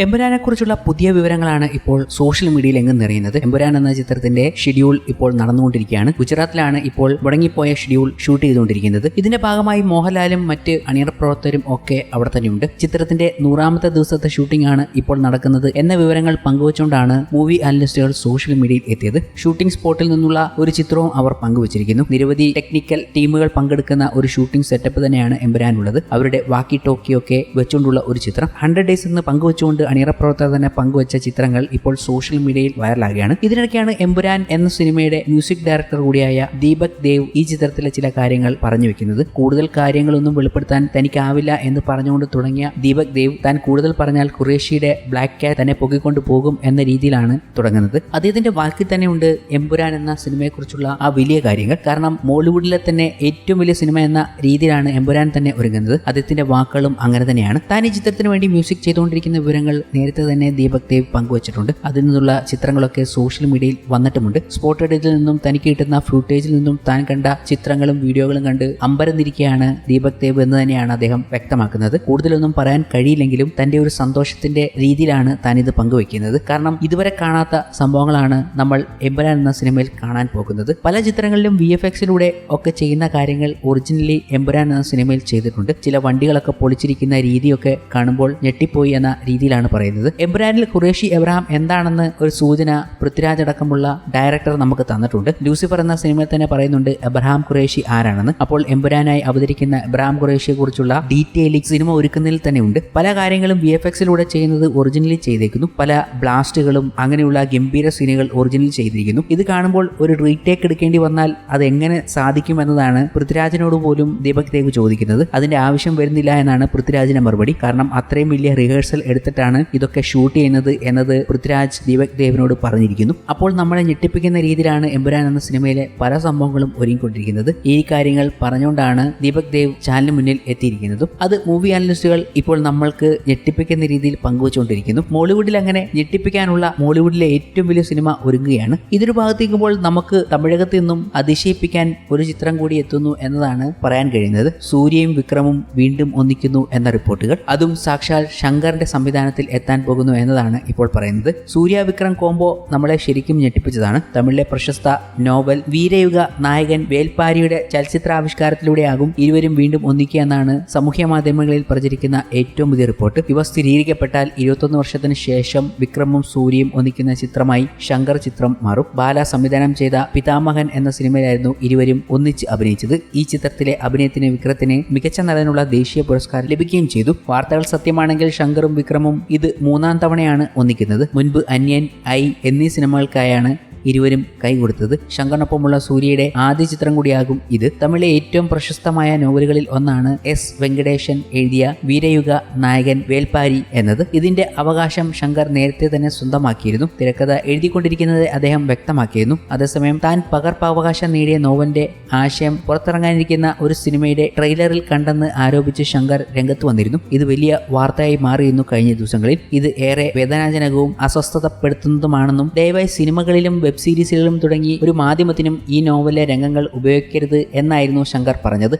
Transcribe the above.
എമ്പുരാനെ കുറിച്ചുള്ള പുതിയ വിവരങ്ങളാണ് ഇപ്പോൾ സോഷ്യൽ മീഡിയയിൽ എങ്ങും നിറയുന്നത്. എമ്പുരാൻ എന്ന ചിത്രത്തിന്റെ ഷെഡ്യൂൾ ഇപ്പോൾ നടന്നുകൊണ്ടിരിക്കുകയാണ്. ഗുജറാത്തിലാണ് ഇപ്പോൾ മുടങ്ങിപ്പോയ ഷെഡ്യൂൾ ഷൂട്ട് ചെയ്തുകൊണ്ടിരിക്കുന്നത്. ഇതിന്റെ ഭാഗമായി മോഹൻലാലും മറ്റ് അണിയറ പ്രവർത്തകരും ഒക്കെ അവിടെ തന്നെയുണ്ട്. ചിത്രത്തിന്റെ നൂറാമത്തെ ദിവസത്തെ ഷൂട്ടിംഗ് ആണ് ഇപ്പോൾ നടക്കുന്നത് എന്ന വിവരങ്ങൾ പങ്കുവച്ചുകൊണ്ടാണ് മൂവി അനലിസ്റ്റുകൾ സോഷ്യൽ മീഡിയയിൽ എത്തിയത്. ഷൂട്ടിംഗ് സ്പോട്ടിൽ നിന്നുള്ള ഒരു ചിത്രവും അവർ പങ്കുവച്ചിരിക്കുന്നു. നിരവധി ടെക്നിക്കൽ ടീമുകൾ പങ്കെടുക്കുന്ന ഒരു ഷൂട്ടിംഗ് സെറ്റപ്പ് തന്നെയാണ് എമ്പുരാനുള്ളത്. അവരുടെ വാക്കി ടോക്കിയൊക്കെ വെച്ചുകൊണ്ടുള്ള ഒരു ചിത്രം. ഹൺഡ്രഡ് ഡേയ്സ് എന്ന് പങ്കുവച്ചുകൊണ്ട് അണിയറ പ്രവർത്തകർ തന്നെ പങ്കുവച്ച ചിത്രങ്ങൾ ഇപ്പോൾ സോഷ്യൽ മീഡിയയിൽ വൈറലാകുകയാണ്. ഇതിനിടയ്ക്കാണ് എമ്പുരാൻ എന്ന സിനിമയുടെ മ്യൂസിക് ഡയറക്ടർ കൂടിയായ ദീപക് ദേവ് ഈ ചിത്രത്തിലെ ചില കാര്യങ്ങൾ പറഞ്ഞു വെക്കുന്നത്. കൂടുതൽ കാര്യങ്ങളൊന്നും വെളിപ്പെടുത്താൻ തനിക്കാവില്ല എന്ന് പറഞ്ഞുകൊണ്ട് തുടങ്ങിയ ദീപക് ദേവ് താൻ കൂടുതൽ പറഞ്ഞാൽ ഖുറേഷിയുടെ ബ്ലാക്ക് കാറ്റ് തന്നെ പൊക്കിക്കൊണ്ട് പോകും എന്ന രീതിയിലാണ് തുടങ്ങുന്നത്. അദ്ദേഹത്തിന്റെ വാക്കിൽ തന്നെ ഉണ്ട് എമ്പുരാൻ എന്ന സിനിമയെക്കുറിച്ചുള്ള ആ വലിയ കാര്യങ്ങൾ. കാരണം മോളിവുഡിലെ തന്നെ ഏറ്റവും വലിയ സിനിമ എന്ന രീതിയിലാണ് എമ്പുരാൻ തന്നെ ഒരുങ്ങുന്നത്. അദ്ദേഹത്തിന്റെ വാക്കുകളും അങ്ങനെ തന്നെയാണ്. താൻ ഈ ചിത്രത്തിന് വേണ്ടി മ്യൂസിക് ചെയ്തുകൊണ്ടിരിക്കുന്ന വിവരങ്ങൾ നേരത്തെ തന്നെ ദീപക് ദേവ് പങ്കുവച്ചിട്ടുണ്ട്. അതിൽ നിന്നുള്ള ചിത്രങ്ങളൊക്കെ സോഷ്യൽ മീഡിയയിൽ വന്നിട്ടുമുണ്ട്. സ്പോട്ട് എഡിറ്റിൽ നിന്നും തനിക്ക് കിട്ടുന്ന ഫുട്ടേജിൽ നിന്നും താൻ കണ്ട ചിത്രങ്ങളും വീഡിയോകളും കണ്ട് അമ്പരന്നിരിക്കുകയാണ് ദീപക് ദേവ് എന്ന് തന്നെയാണ് അദ്ദേഹം വ്യക്തമാക്കുന്നത്. കൂടുതലൊന്നും പറയാൻ കഴിയില്ലെങ്കിലും തന്റെ ഒരു സന്തോഷത്തിന്റെ രീതിയിലാണ് താൻ ഇത് പങ്കുവയ്ക്കുന്നത്. കാരണം ഇതുവരെ കാണാത്ത സംഭവങ്ങളാണ് നമ്മൾ എമ്പരാൻ എന്ന സിനിമയിൽ കാണാൻ പോകുന്നത്. പല ചിത്രങ്ങളിലും വി എഫ് എക്സിലൂടെ ഒക്കെ ചെയ്യുന്ന കാര്യങ്ങൾ ഒറിജിനലി എമ്പുരാൻ എന്ന സിനിമയിൽ ചെയ്തിട്ടുണ്ട്. ചില വണ്ടികളൊക്കെ പൊളിച്ചിരിക്കുന്ന രീതിയൊക്കെ കാണുമ്പോൾ ഞെട്ടിപ്പോയി എന്ന രീതിയിലാണ് പറയുന്നത്. എബ്രാനിൽ ഖുറേഷി എബ്രഹാം എന്താണെന്ന് ഒരു സൂചന പൃഥ്വിരാജ് അടക്കമുള്ള ഡയറക്ടർ നമുക്ക് തന്നിട്ടുണ്ട്. ലൂസിഫർ എന്ന സിനിമയിൽ തന്നെ പറയുന്നുണ്ട് എബ്രഹാം ഖുറേഷി ആരാണെന്ന്? അപ്പോൾ എമ്പുരാനായി അവതരിക്കുന്ന എബ്രഹാം ഖുറേഷിയെ കുറിച്ചുള്ള ഡീറ്റെയിലിംഗ് സിനിമ ഒരുക്കുന്നതിൽ തന്നെ ഉണ്ട്. പല കാര്യങ്ങളും വി എഫ് എക്സിലൂടെ ചെയ്യുന്നത് ഒറിജിനലി ചെയ്തേക്കുന്നു. പല ബ്ലാസ്റ്റുകളും അങ്ങനെയുള്ള ഗംഭീര സീനുകൾ ഒറിജിനൽ ചെയ്തിരിക്കുന്നു. ഇത് കാണുമ്പോൾ ഒരു റീടേക്ക് എടുക്കേണ്ടി വന്നാൽ അത് എങ്ങനെ സാധിക്കും എന്നതാണ് പൃഥ്വിരാജിനോട് പോലും ദീപക് ദേവ് ചോദിക്കുന്നത്. അതിന്റെ ആവശ്യം വരുന്നില്ല എന്നാണ് പൃഥ്വിരാജിന്റെ മറുപടി. കാരണം അത്രയും വലിയ റിഹേഴ്സൽ എടുത്തിട്ടാണ് ഇതൊക്കെ ഷൂട്ട് ചെയ്യുന്നത് എന്നത് പൃഥ്വിരാജ് ദീപക് ദേവിനോട് പറഞ്ഞിരിക്കുന്നു. അപ്പോൾ നമ്മളെ ഞെട്ടിപ്പിക്കുന്ന രീതിയിലാണ് എമ്പുരാൻ എന്ന സിനിമയിലെ പല സംഭവങ്ങളും ഒരുങ്ങിക്കൊണ്ടിരിക്കുന്നത്. ഈ കാര്യങ്ങൾ പറഞ്ഞുകൊണ്ടാണ് ദീപക് ദേവ് ചാനലിന് മുന്നിൽ എത്തിയിരിക്കുന്നതും. അത് മൂവി അനലിസ്റ്റുകൾ ഇപ്പോൾ നമ്മൾക്ക് ഞെട്ടിപ്പിക്കുന്ന രീതിയിൽ പങ്കുവച്ചുകൊണ്ടിരിക്കുന്നു. മോളിവുഡിൽ അങ്ങനെ ഞെട്ടിപ്പിക്കാനുള്ള മോളിവുഡിലെ ഏറ്റവും വലിയ സിനിമ ഒരുങ്ങുകയാണ്. ഇതൊരു ഭാഗത്തേക്കുമ്പോൾ നമുക്ക് തമിഴകത്ത് നിന്നും അതിശയിപ്പിക്കാൻ ഒരു ചിത്രം കൂടി എത്തുന്നു എന്നതാണ് പറയാൻ കഴിയുന്നത്. സൂര്യയും വിക്രമും വീണ്ടും ഒന്നിക്കുന്നു എന്ന റിപ്പോർട്ടുകൾ. അതും സാക്ഷാൽ ശങ്കറിന്റെ സംവിധാനത്തിൽ എത്താൻ പോകുന്നു എന്നതാണ് ഇപ്പോൾ പറയുന്നത്. സൂര്യ വിക്രം കോംബോ നമ്മളെ ശരിക്കും ഞെട്ടിപ്പിച്ചതാണ്. തമിഴിലെ പ്രശസ്ത നോവൽ വീരയുഗ നായകൻ വേൽപ്പാരിയുടെ ചലച്ചിത്രാവിഷ്കാരത്തിലൂടെയാകും ഇരുവരും വീണ്ടും ഒന്നിക്കുക എന്നാണ് സാമൂഹ്യ മാധ്യമങ്ങളിൽ പ്രചരിക്കുന്ന ഏറ്റവും പുതിയ റിപ്പോർട്ട് ഇവ സ്ഥിരീകരിക്കപ്പെട്ടാൽ ഇരുപത്തൊന്ന് വർഷത്തിന് ശേഷം വിക്രമും സൂര്യയും ഒന്നിക്കുന്ന ചിത്രമായി ശങ്കർ ചിത്രം മാറും. ബാല സംവിധാനം ചെയ്ത പിതാമഹൻ എന്ന സിനിമയിലായിരുന്നു ഇരുവരും ഒന്നിച്ച് അഭിനയിച്ചത്. ഈ ചിത്രത്തിലെ അഭിനയത്തിന് വിക്രത്തിന് മികച്ച നടനുള്ള ദേശീയ പുരസ്കാരം ലഭിക്കുകയും ചെയ്തു. വാർത്തകൾ സത്യമാണെങ്കിൽ ശങ്കറും വിക്രമും ഇത് മൂന്നാം തവണയാണ് ഒന്നിക്കുന്നത്. മുൻപ് അന്യൻ ഐ എന്നീ സിനിമകൾക്കായാണ് ഇരുവരും കൈകൊടുത്തത്. ശങ്കറിനൊപ്പമുള്ള സൂര്യയുടെ ആദ്യ ചിത്രം കൂടിയാകും ഇത്. തമിഴിലെ ഏറ്റവും പ്രശസ്തമായ നോവലുകളിൽ ഒന്നാണ് എസ് വെങ്കടേശൻ എഴുതിയ വീരയുഗ നായകൻ വേൽപ്പാരി എന്നത്. ഇതിന്റെ അവകാശം ശങ്കർ നേരത്തെ തന്നെ സ്വന്തമാക്കിയിരുന്നു. തിരക്കഥ എഴുതിക്കൊണ്ടിരിക്കുന്നത് അദ്ദേഹം വ്യക്തമാക്കിയിരുന്നു. അതേസമയം താൻ പകർപ്പവകാശം നേടിയ നോവലിന്റെ ആശയം പുറത്തിറങ്ങാനിരിക്കുന്ന ഒരു സിനിമയുടെ ട്രെയിലറിൽ കണ്ടെന്ന് ആരോപിച്ച് ശങ്കർ രംഗത്ത് വന്നിരുന്നു. ഇത് വലിയ വാർത്തയായി മാറിയിരുന്നു കഴിഞ്ഞ ദിവസങ്ങളിൽ. ഇത് ഏറെ വേദനാജനകവും അസ്വസ്ഥതപ്പെടുത്തുന്നതുമാണെന്നും ദയവായി സിനിമകളിലും വെബ് സീരീസുകളും തുടങ്ങി ഒരു മാധ്യമത്തിനും ഈ നോവലിലെ രംഗങ്ങൾ ഉപയോഗിക്കരുത് എന്നായിരുന്നു ശങ്കർ പറഞ്ഞത്.